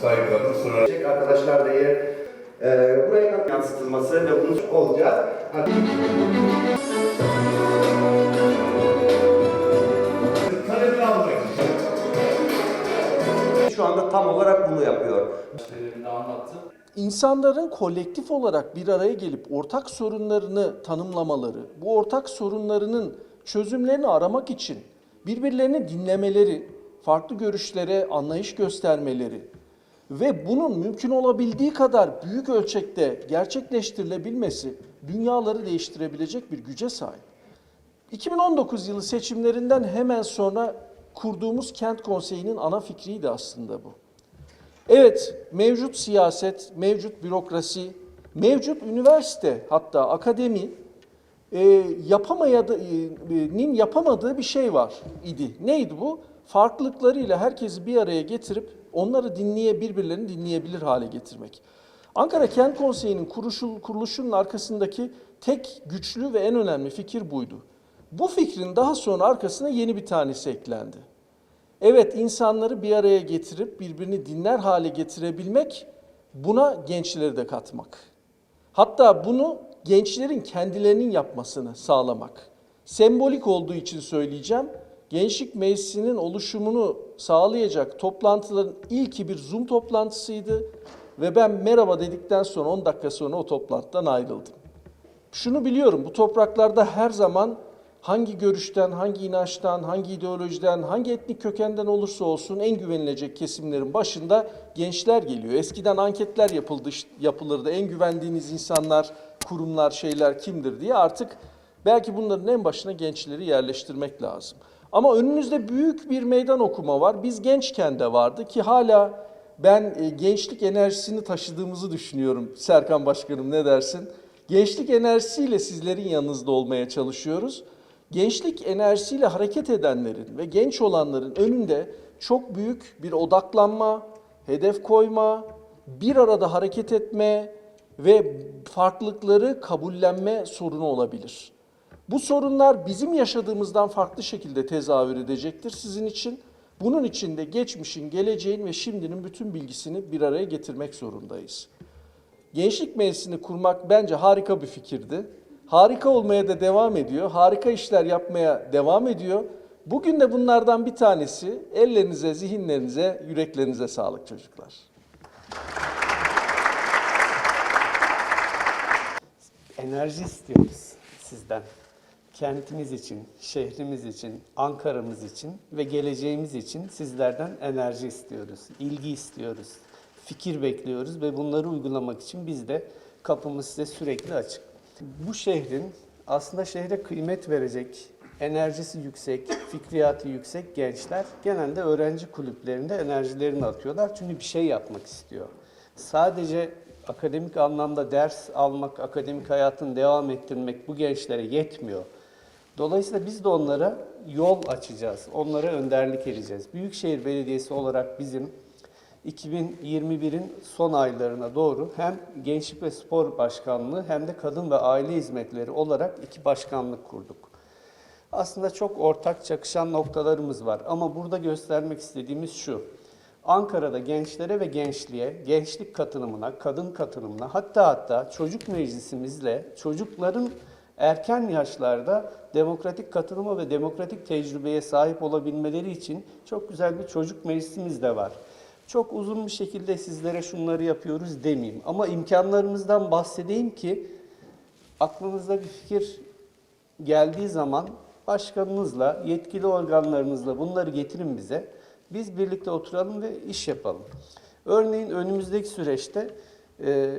saygılarımı sunar. Gelecek arkadaşlar da yer e, buraya yansıtılması ve bunu olacak. Hani Talebini almak şu anda tam olarak bunu yapıyor. Şeylerinde anlattı. İnsanların kolektif olarak bir araya gelip ortak sorunlarını tanımlamaları, bu ortak sorunlarının çözümlerini aramak için birbirlerini dinlemeleri, farklı görüşlere anlayış göstermeleri ve bunun mümkün olabildiği kadar büyük ölçekte gerçekleştirilebilmesi dünyaları değiştirebilecek bir güce sahip. 2019 yılı seçimlerinden hemen sonra kurduğumuz kent konseyinin ana fikriydi aslında bu. Evet, mevcut siyaset, mevcut bürokrasi, mevcut üniversite hatta akademi e, yapamayadı- yapamadığı bir şey var idi. Neydi bu? Farklılıklarıyla herkesi bir araya getirip onları dinleye birbirlerini dinleyebilir hale getirmek. Ankara Kent Konseyi'nin kuruluşunun arkasındaki tek güçlü ve en önemli fikir buydu. Bu fikrin daha sonra arkasına yeni bir tanesi eklendi. Evet insanları bir araya getirip birbirini dinler hale getirebilmek, buna gençleri de katmak. Hatta bunu gençlerin kendilerinin yapmasını sağlamak. Sembolik olduğu için söyleyeceğim. Gençlik Meclisi'nin oluşumunu sağlayacak toplantıların ilki bir Zoom toplantısıydı ve ben merhaba dedikten sonra 10 dakika sonra o toplantıdan ayrıldım. Şunu biliyorum, bu topraklarda her zaman hangi görüşten, hangi inançtan, hangi ideolojiden, hangi etnik kökenden olursa olsun en güvenilecek kesimlerin başında gençler geliyor. Eskiden anketler yapıldı, yapılırdı. En güvendiğiniz insanlar, kurumlar, şeyler kimdir diye artık belki bunların en başına gençleri yerleştirmek lazım. Ama önünüzde büyük bir meydan okuma var. Biz gençken de vardı ki hala ben e, gençlik enerjisini taşıdığımızı düşünüyorum. Serkan Başkanım ne dersin? Gençlik enerjisiyle sizlerin yanınızda olmaya çalışıyoruz. Gençlik enerjisiyle hareket edenlerin ve genç olanların önünde çok büyük bir odaklanma, hedef koyma, bir arada hareket etme ve farklılıkları kabullenme sorunu olabilir. Bu sorunlar bizim yaşadığımızdan farklı şekilde tezahür edecektir sizin için. Bunun için de geçmişin, geleceğin ve şimdinin bütün bilgisini bir araya getirmek zorundayız. Gençlik Meclisi'ni kurmak bence harika bir fikirdi. Harika olmaya da devam ediyor. Harika işler yapmaya devam ediyor. Bugün de bunlardan bir tanesi ellerinize, zihinlerinize, yüreklerinize sağlık çocuklar. Enerji istiyoruz sizden. Kentimiz için, şehrimiz için, Ankara'mız için ve geleceğimiz için sizlerden enerji istiyoruz. ilgi istiyoruz. Fikir bekliyoruz ve bunları uygulamak için biz de kapımız size sürekli açık. Bu şehrin aslında şehre kıymet verecek, enerjisi yüksek, fikriyatı yüksek gençler genelde öğrenci kulüplerinde enerjilerini atıyorlar. Çünkü bir şey yapmak istiyor. Sadece akademik anlamda ders almak, akademik hayatını devam ettirmek bu gençlere yetmiyor. Dolayısıyla biz de onlara yol açacağız, onlara önderlik edeceğiz. Büyükşehir Belediyesi olarak bizim 2021'in son aylarına doğru hem Gençlik ve Spor Başkanlığı hem de Kadın ve Aile Hizmetleri olarak iki başkanlık kurduk. Aslında çok ortak çakışan noktalarımız var ama burada göstermek istediğimiz şu. Ankara'da gençlere ve gençliğe, gençlik katılımına, kadın katılımına hatta hatta çocuk meclisimizle çocukların erken yaşlarda demokratik katılıma ve demokratik tecrübeye sahip olabilmeleri için çok güzel bir çocuk meclisimiz de var. Çok uzun bir şekilde sizlere şunları yapıyoruz demeyeyim ama imkanlarımızdan bahsedeyim ki aklınızda bir fikir geldiği zaman başkanınızla, yetkili organlarınızla bunları getirin bize. Biz birlikte oturalım ve iş yapalım. Örneğin önümüzdeki süreçte e,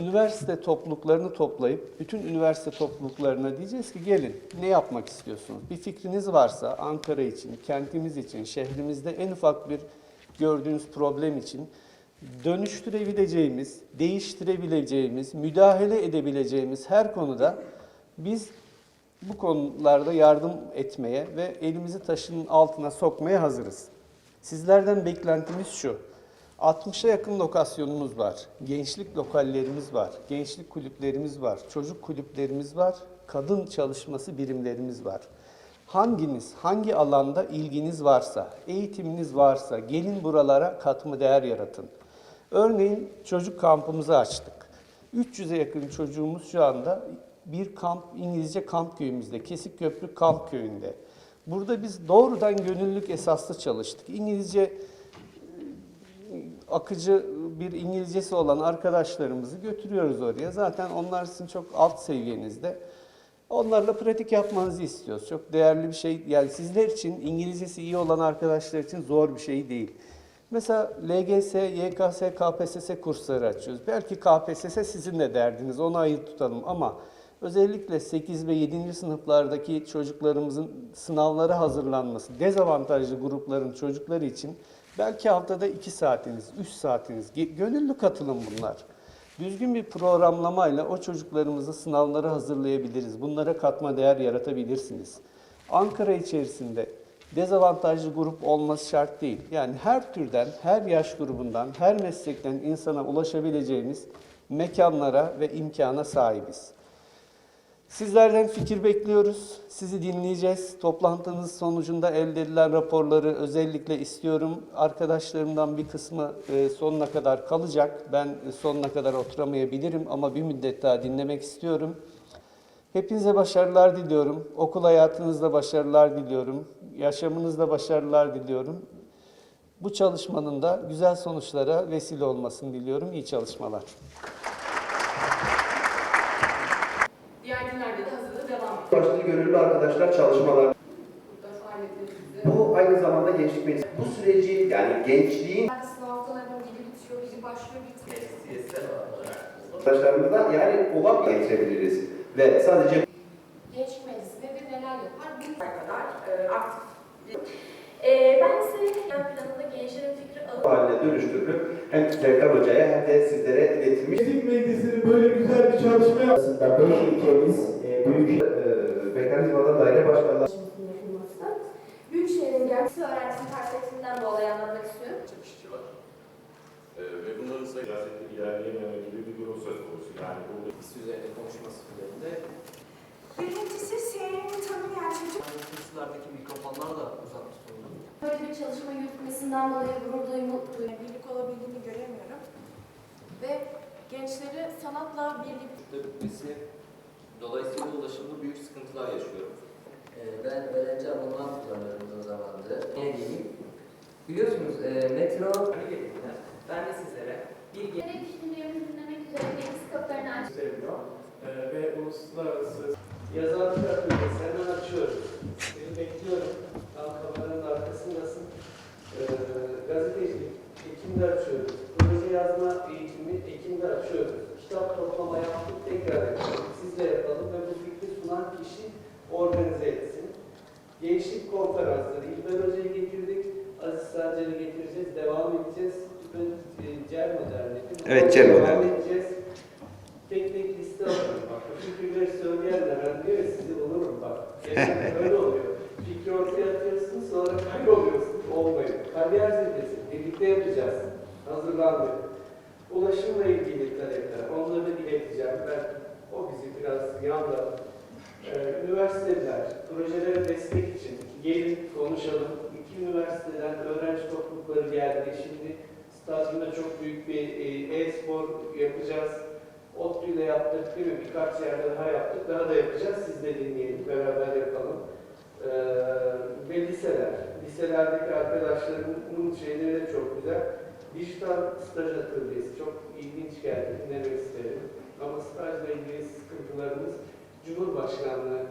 üniversite topluluklarını toplayıp bütün üniversite topluluklarına diyeceğiz ki gelin ne yapmak istiyorsunuz? Bir fikriniz varsa Ankara için, kentimiz için, şehrimizde en ufak bir gördüğünüz problem için dönüştürebileceğimiz, değiştirebileceğimiz, müdahale edebileceğimiz her konuda biz bu konularda yardım etmeye ve elimizi taşın altına sokmaya hazırız. Sizlerden beklentimiz şu. 60'a yakın lokasyonumuz var. Gençlik lokallerimiz var. Gençlik kulüplerimiz var. Çocuk kulüplerimiz var. Kadın çalışması birimlerimiz var. Hanginiz, hangi alanda ilginiz varsa, eğitiminiz varsa gelin buralara katma değer yaratın. Örneğin çocuk kampımızı açtık. 300'e yakın çocuğumuz şu anda bir kamp, İngilizce kamp köyümüzde, Kesikköprü Kamp Köyü'nde. Burada biz doğrudan gönüllülük esaslı çalıştık. İngilizce akıcı bir İngilizcesi olan arkadaşlarımızı götürüyoruz oraya. Zaten onlar sizin çok alt seviyenizde. Onlarla pratik yapmanızı istiyoruz. Çok değerli bir şey. Yani sizler için İngilizcesi iyi olan arkadaşlar için zor bir şey değil. Mesela LGS, YKS, KPSS kursları açıyoruz. Belki KPSS sizin de derdiniz, onu ayırt tutalım ama özellikle 8 ve 7. sınıflardaki çocuklarımızın sınavlara hazırlanması, dezavantajlı grupların çocukları için belki haftada 2 saatiniz, 3 saatiniz, gönüllü katılım bunlar. Düzgün bir programlamayla o çocuklarımızı sınavlara hazırlayabiliriz. Bunlara katma değer yaratabilirsiniz. Ankara içerisinde dezavantajlı grup olması şart değil. Yani her türden, her yaş grubundan, her meslekten insana ulaşabileceğiniz mekanlara ve imkana sahibiz. Sizlerden fikir bekliyoruz. Sizi dinleyeceğiz. Toplantınız sonucunda elde edilen raporları özellikle istiyorum. Arkadaşlarımdan bir kısmı e, sonuna kadar kalacak. Ben e, sonuna kadar oturamayabilirim ama bir müddet daha dinlemek istiyorum. Hepinize başarılar diliyorum. Okul hayatınızda başarılar diliyorum. Yaşamınızda başarılar diliyorum. Bu çalışmanın da güzel sonuçlara vesile olmasını diliyorum. İyi çalışmalar. Diğer günlerde de hazırlığı devam ediyor. Başlı gönüllü arkadaşlar çalışmalar. Bu aynı zamanda gençlik meclisi. Bu süreci yani gençliğin Sınav haftalarının biri bitiyor, biri başlıyor, bitmiyor. arkadaşlarımızda yani olan getirebiliriz. Ve sadece Gençlik Meclisi nedir, neler yapar? Bir kadar e, aktif. E, ben size yan planında gençlerin fikri alıp haline dönüştürülüp hem Serkan Hoca'ya hem de sizlere iletilmiş. Gençlik Meclisi'nin böyle güzel bir çalışma yapması. Aslında beş ilkemiz e, büyük mekanizmadan daire yapılması. Büyükşehir'in gerçek öğrencisinin perspektifinden dolayı anlatmak istiyorum. işçi var. Ee, ve bunların sayı Siyasetin ilerleyememe gibi bir durum söz konusu. Yani burada üzerine konuşması üzerinde Birincisi seyreni tanımayan çocuk kürsülerdeki mikrofonlar da uzak tutuldu. Böyle bir çalışma yürütmesinden dolayı gurur duyuyorum. birlik olabildiğini göremiyorum. Ve gençleri sanatla birlik bitmesi dolayısıyla ulaşımda büyük sıkıntılar yaşıyorum. Ee, ben öğrenci abonman kullanıyorum uzun zamandır. Ne diyeyim? Biliyorsunuz e, metro... Ben de sizlere bir Gerek düşüncelerimizi dinlemek üzere meclis kapılarını aç. seviyor. Ee, ve uluslararası yazarlık atölyesi hemen açıyoruz. Seni bekliyorum. Tam kameranın arkasındasın. Ee, gazetecilik Ekim'de açıyoruz. Proje yazma eğitimi Ekim'de açıyoruz. Kitap toplama yaptık tekrar yapalım. Siz de yapalım ve bu fikri sunan kişi organize etsin. Gençlik konferansları. İlber Hoca'yı getirdik. Aziz Sancar'ı getireceğiz. Devam edeceğiz. Ben e, Evet, Derneği. edeceğiz. Tek tek liste alıyorum bak. Çünkü bir söyleyenler ben diyor sizi bulurum bak. Öyle oluyor. Fikri ortaya atıyorsun sonra kayboluyorsun. Olmuyor. Kariyer zirvesi. Birlikte yapacağız. Hazırlandık. Ulaşımla ilgili talepler. Onları ileteceğim. Ben o bizi biraz yanda. Ee, üniversiteler, projelere destek için gelin konuşalım. İki üniversiteden öğrenci toplulukları geldi. Şimdi stadyumda çok büyük bir e, e-spor yapacağız. ODTÜ'yle yaptık değil mi? Birkaç yerde daha yaptık. Daha da yapacağız. Siz de dinleyelim. Beraber yapalım. Ee, ve liseler. Liselerdeki arkadaşlarımın şeyleri de çok güzel. Dijital staj atölyesi çok ilginç geldi. Dinlemek isterim. Ama stajla ilgili sıkıntılarımız Cumhurbaşkanlığı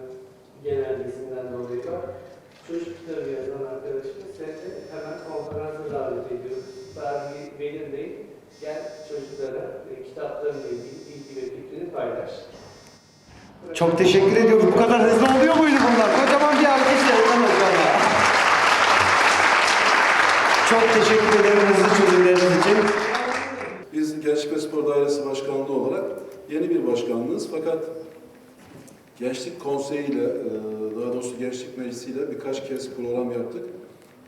genelgesinden dolayı var. Çocuk kitabı yazan arkadaşımız seni hemen konferansa davet ediyoruz. Tarihi belirleyin. Gel çocuklara e, kitaplarla ilgili bilgi ve fikrini paylaş. Çok teşekkür ediyoruz. Bu kadar hızlı oluyor muydu bunlar? Kocaman bir alkış Serkan Hoca'na. Çok teşekkür ederim hızlı çözümleriniz için. Biz Gençlik ve Spor Dairesi Başkanlığı olarak yeni bir başkanlığız fakat Gençlik Konseyi ile, e, daha doğrusu Gençlik Meclisi ile birkaç kez program yaptık.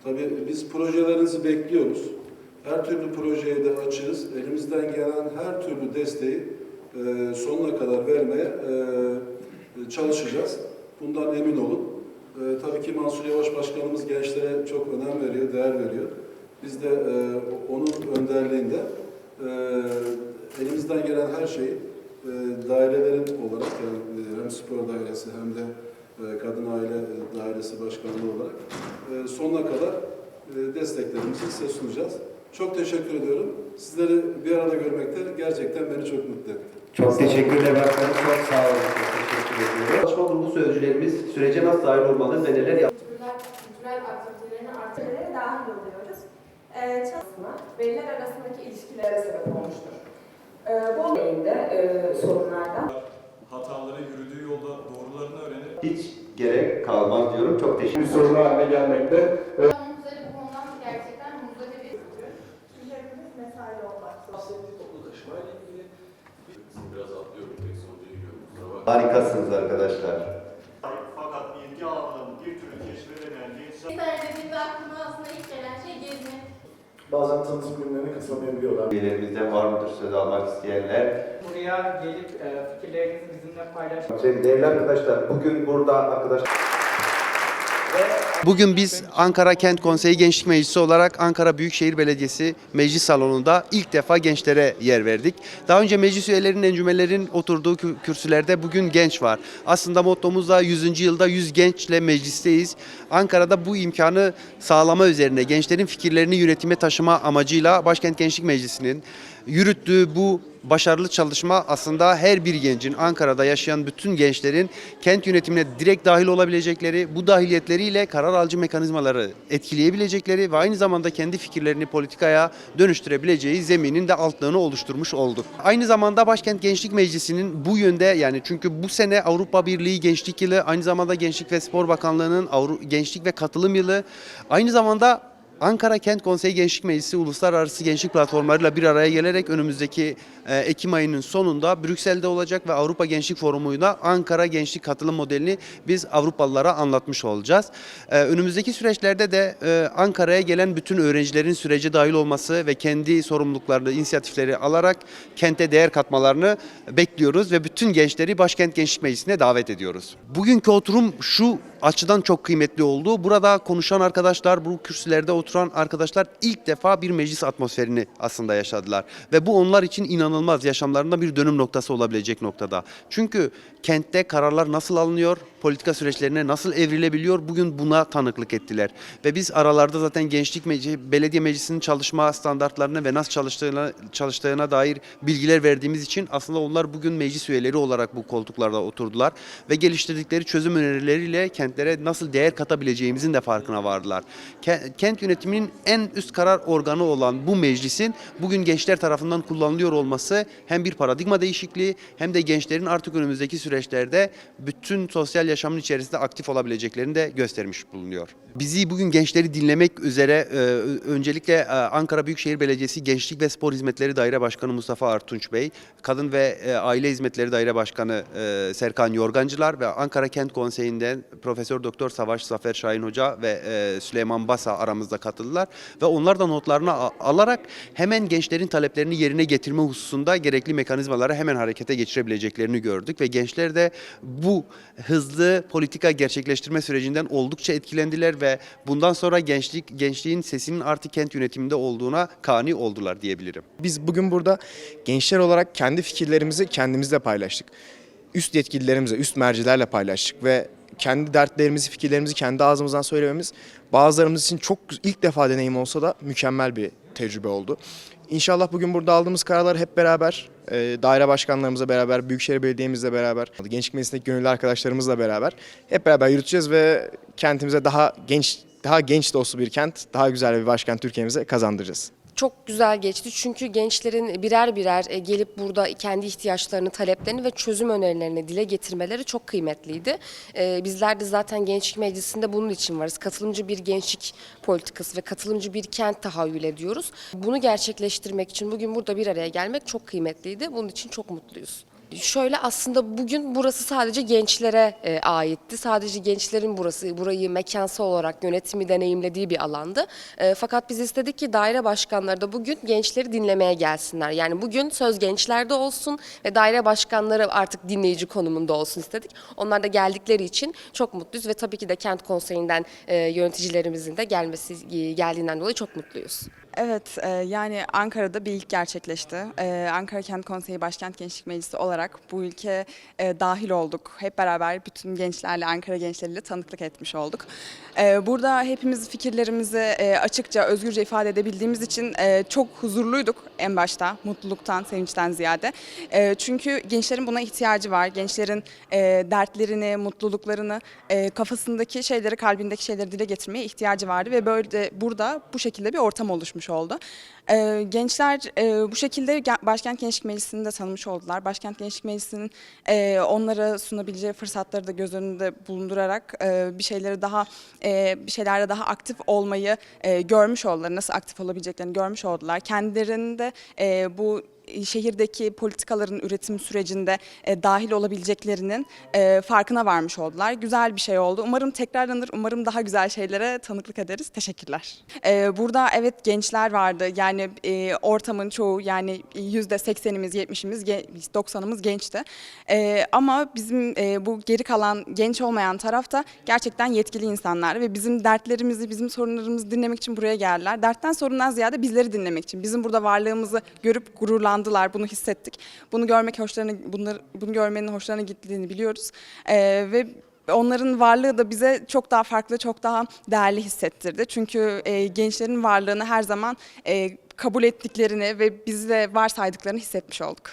Tabii biz projelerinizi bekliyoruz. Her türlü projeye de açığız. Elimizden gelen her türlü desteği e, sonuna kadar vermeye e, çalışacağız. Bundan emin olun. E, tabii ki Mansur Yavaş Başkanımız gençlere çok önem veriyor, değer veriyor. Biz de e, onun önderliğinde e, elimizden gelen her şeyi e, dairelerin olarak yani e, hem spor dairesi hem de e, kadın aile dairesi başkanlığı olarak e, sonuna kadar e, desteklerimizi size sunacağız. Çok teşekkür ediyorum. Sizleri bir arada görmekte gerçekten beni çok mutlu etti. Çok teşekkürler başkanım. Çok sağ olun. Çok teşekkür ediyorum. Çalışma grubu sözcülerimiz sürece nasıl dahil olmalı ve neler yap Kültürel, kültürel aktivitelerini Aktivitelere dahil oluyoruz. Ee, çalışma, veliler arasındaki ilişkilere sebep olmuştur. Ee, bu de sorunlardan Hataları yürüdüğü yolda doğrularını öğrenip hiç gerek kalmaz diyorum. Çok teşekkür bir sorun haline gelmekte. Muzdarip bu konudan gerçekten muzdarip bir hepimiz mesai olmak Bahsettiği toplu taşıma ile ilgili biraz atlıyorum. Pek sonucu bakmayın. Harikasınız arkadaşlar. Fakat ilgi alanlarını bir türlü keşfedemeyen gençler Gezer dediğinde aklıma aslında ilk gelen şey gezme. bazen tanıtım günlerine katılamayabiliyorlar. Üyelerimizden var mıdır söz almak isteyenler? Buraya gelip e, fikirlerinizi bizimle paylaşmak Değerli arkadaşlar, bugün burada arkadaşlar Bugün biz Ankara Kent Konseyi Gençlik Meclisi olarak Ankara Büyükşehir Belediyesi Meclis Salonu'nda ilk defa gençlere yer verdik. Daha önce meclis üyelerinin, encümenlerin oturduğu kü- kürsülerde bugün genç var. Aslında mottomuz da 100. yılda 100 gençle meclisteyiz. Ankara'da bu imkanı sağlama üzerine gençlerin fikirlerini yönetime taşıma amacıyla Başkent Gençlik Meclisi'nin yürüttüğü bu başarılı çalışma aslında her bir gencin Ankara'da yaşayan bütün gençlerin kent yönetimine direkt dahil olabilecekleri, bu dahiliyetleriyle karar alıcı mekanizmaları etkileyebilecekleri ve aynı zamanda kendi fikirlerini politikaya dönüştürebileceği zeminin de altlığını oluşturmuş olduk. Aynı zamanda Başkent Gençlik Meclisi'nin bu yönde yani çünkü bu sene Avrupa Birliği Gençlik Yılı, aynı zamanda Gençlik ve Spor Bakanlığı'nın Gençlik ve Katılım Yılı, aynı zamanda Ankara Kent Konseyi Gençlik Meclisi uluslararası gençlik platformlarıyla bir araya gelerek önümüzdeki e, Ekim ayının sonunda Brüksel'de olacak ve Avrupa Gençlik Forumu'yla Ankara Gençlik Katılım Modelini biz Avrupalılara anlatmış olacağız. E, önümüzdeki süreçlerde de e, Ankara'ya gelen bütün öğrencilerin sürece dahil olması ve kendi sorumluluklarını, inisiyatifleri alarak kente değer katmalarını bekliyoruz ve bütün gençleri Başkent Gençlik Meclisi'ne davet ediyoruz. Bugünkü oturum şu açıdan çok kıymetli oldu. Burada konuşan arkadaşlar, bu kürsülerde oturan arkadaşlar ilk defa bir meclis atmosferini aslında yaşadılar. Ve bu onlar için inanılmaz yaşamlarında bir dönüm noktası olabilecek noktada. Çünkü kentte kararlar nasıl alınıyor, politika süreçlerine nasıl evrilebiliyor bugün buna tanıklık ettiler. Ve biz aralarda zaten Gençlik Meclisi, Belediye Meclisi'nin çalışma standartlarını ve nasıl çalıştığına, çalıştığına dair bilgiler verdiğimiz için aslında onlar bugün meclis üyeleri olarak bu koltuklarda oturdular ve geliştirdikleri çözüm önerileriyle kentlere nasıl değer katabileceğimizin de farkına vardılar. Ke- Kent yönetiminin en üst karar organı olan bu meclisin bugün gençler tarafından kullanılıyor olması hem bir paradigma değişikliği hem de gençlerin artık önümüzdeki süreçlerde bütün sosyal yaşamın içerisinde aktif olabileceklerini de göstermiş bulunuyor. Bizi bugün gençleri dinlemek üzere e, öncelikle e, Ankara Büyükşehir Belediyesi Gençlik ve Spor Hizmetleri Daire Başkanı Mustafa Artunç Bey, Kadın ve e, Aile Hizmetleri Daire Başkanı Serkan Yorgancılar ve Ankara Kent Konseyi'nden Profesör Doktor Savaş Zafer Şahin Hoca ve e, Süleyman Basa aramızda katıldılar ve onlar da notlarını alarak hemen gençlerin taleplerini yerine getirme hususunda gerekli mekanizmaları hemen harekete geçirebileceklerini gördük ve gençler de bu hızlı politika gerçekleştirme sürecinden oldukça etkilendiler ve bundan sonra gençlik gençliğin sesinin artık kent yönetiminde olduğuna kani oldular diyebilirim. Biz bugün burada gençler olarak kendi fikirlerimizi kendimizle paylaştık. Üst yetkililerimize, üst mercilerle paylaştık ve kendi dertlerimizi, fikirlerimizi kendi ağzımızdan söylememiz bazılarımız için çok ilk defa deneyim olsa da mükemmel bir tecrübe oldu. İnşallah bugün burada aldığımız kararlar hep beraber, e, daire başkanlarımızla beraber, Büyükşehir Belediye'mizle beraber, Gençlik Meclisi'ndeki gönüllü arkadaşlarımızla beraber hep beraber yürüteceğiz ve kentimize daha genç, daha genç dostu bir kent, daha güzel bir başkent Türkiye'mize kazandıracağız. Çok güzel geçti çünkü gençlerin birer birer e, gelip burada kendi ihtiyaçlarını, taleplerini ve çözüm önerilerini dile getirmeleri çok kıymetliydi. E, Bizler de zaten Gençlik Meclisi'nde bunun için varız. Katılımcı bir gençlik politikası ve katılımcı bir kent tahayyül ediyoruz. Bunu gerçekleştirmek için bugün burada bir araya gelmek çok kıymetliydi. Bunun için çok mutluyuz. Şöyle aslında bugün burası sadece gençlere e, aitti. Sadece gençlerin burası, burayı mekansal olarak yönetimi deneyimlediği bir alandı. E, fakat biz istedik ki daire başkanları da bugün gençleri dinlemeye gelsinler. Yani bugün söz gençlerde olsun ve daire başkanları artık dinleyici konumunda olsun istedik. Onlar da geldikleri için çok mutluyuz ve tabii ki de kent konseyinden e, yöneticilerimizin de gelmesi e, geldiğinden dolayı çok mutluyuz. Evet, e, yani Ankara'da bir ilk gerçekleşti. E, Ankara Kent Konseyi Başkent Gençlik Meclisi olarak bu ülke e, dahil olduk. Hep beraber bütün gençlerle, Ankara gençleriyle tanıklık etmiş olduk. E, burada hepimiz fikirlerimizi e, açıkça, özgürce ifade edebildiğimiz için e, çok huzurluyduk en başta. Mutluluktan, sevinçten ziyade. E, çünkü gençlerin buna ihtiyacı var. Gençlerin e, dertlerini, mutluluklarını, e, kafasındaki şeyleri, kalbindeki şeyleri dile getirmeye ihtiyacı vardı ve böyle burada bu şekilde bir ortam oluşmuş oldu. Ee, gençler e, bu şekilde Başkent Gençlik Meclisi'ni de tanımış oldular. Başkent Gençlik Meclisi'nin e, onlara sunabileceği fırsatları da göz önünde bulundurarak e, bir şeyleri daha e, bir şeylerde daha aktif olmayı e, görmüş oldular. Nasıl aktif olabileceklerini görmüş oldular. Kendilerinde e, bu şehirdeki politikaların üretim sürecinde e, dahil olabileceklerinin e, farkına varmış oldular. Güzel bir şey oldu. Umarım tekrarlanır. Umarım daha güzel şeylere tanıklık ederiz. Teşekkürler. E, burada evet gençler vardı. Yani e, ortamın çoğu yani yüzde seksenimiz, yetmişimiz, doksanımız gençti. E, ama bizim e, bu geri kalan genç olmayan tarafta gerçekten yetkili insanlar ve bizim dertlerimizi, bizim sorunlarımızı dinlemek için buraya geldiler. Dertten sorundan ziyade bizleri dinlemek için. Bizim burada varlığımızı görüp gururlandılar. Bunu hissettik. Bunu görmek hoşlarına, bunları, bunu görmenin hoşlarına gittiğini biliyoruz. E, ve onların varlığı da bize çok daha farklı, çok daha değerli hissettirdi. Çünkü e, gençlerin varlığını her zaman e, kabul ettiklerini ve bizle varsaydıklarını hissetmiş olduk.